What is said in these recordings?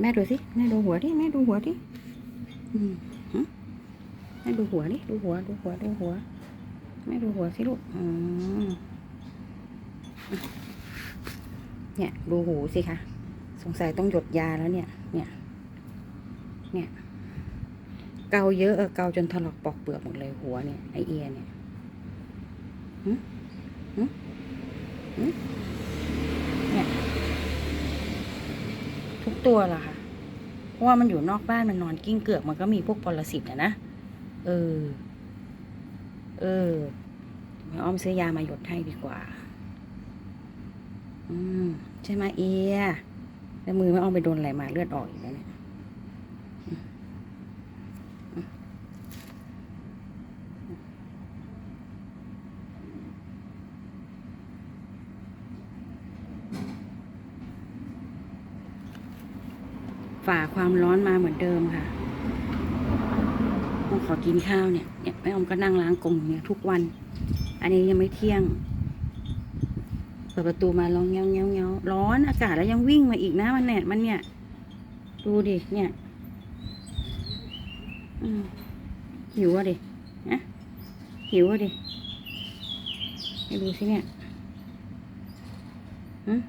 แม่ดูสิ แม่ดูหัวดิ แม่ดูหัวดิแม่ดูหัวดิ ดูหัว ดูหัว ดูหัว แม่ดูหัวสิลูกเนี่ย ดูหูสิคะ สงสัยต้องหยดยาแล้วเนี่ย เนี่ย เนี่ย เกาเยอะเออเกาจนถลอกปอกเปลือกหมดเลยหัวเนี่ยไอเอียเนี่ยเนี่ยทุกตัวล่ะค่ะ เพราะว่ามันอยู่นอกบ้านมันนอนกิ้งเกือกมันก็มีพวกปรสิตอะนะ เออ เออแม่อ้อมซื้อยามาหยดให้ดีกว่า อืม ใช่ไหมเอียแล้วมือแม่อ้อมไปโดนอะไรมาเลือดออกอีกแล้วเนี่ย ฝ่าความร้อนมาเหมือนเดิมค่ะต้องขอกินข้าวเนี่ยเนี่ยแม่อมก็นั่งล้างกงเนี่ยทุกวัน อันนี้ยังไม่เที่ยง เปิดประตูมาร้องเงี้ยวเงี้ยวเงี้ยวร้อนอากาศแล้วยังวิ่งมาอีกนะมันเนี่ยมันเนี่ย ดูดิเนี่ยหิวอะดินะหิวอะดิให้ดูสิเนี่ยอืม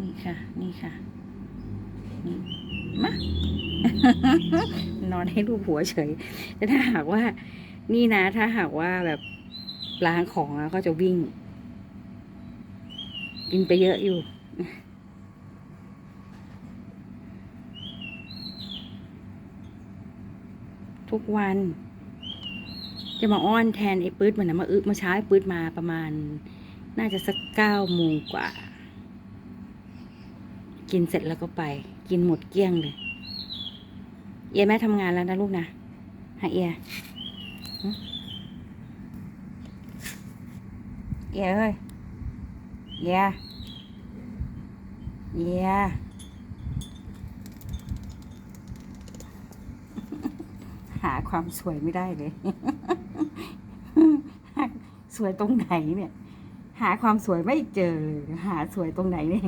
นี่ค่ะ นี่ค่ะ นี่มานอนให้ลูกหัวเฉย แต่ถ้าหากว่า นี่นะ ถ้าหากว่าแบบล้างของแล้วก็จะวิ่ง กินไปเยอะอยู่ทุกวัน จะมาอ้อนแทนไอ้ปื๊ดมันนะมาอึมาช้าไอ้ปื๊ดมาประมาณ น่าจะสักเก้าโมงกว่า กินเสร็จแล้วก็ไป กินหมดเกลี้ยงเลย เอียแม่ทำงานแล้วนะลูกนะฮะเอียเอียเอ้ยเอียเอียหาความสวยไม่ได้เลย สวยตรงไหนเนี่ย หาความสวยไม่เจอเลยหาสวยตรงไหนเนี่ย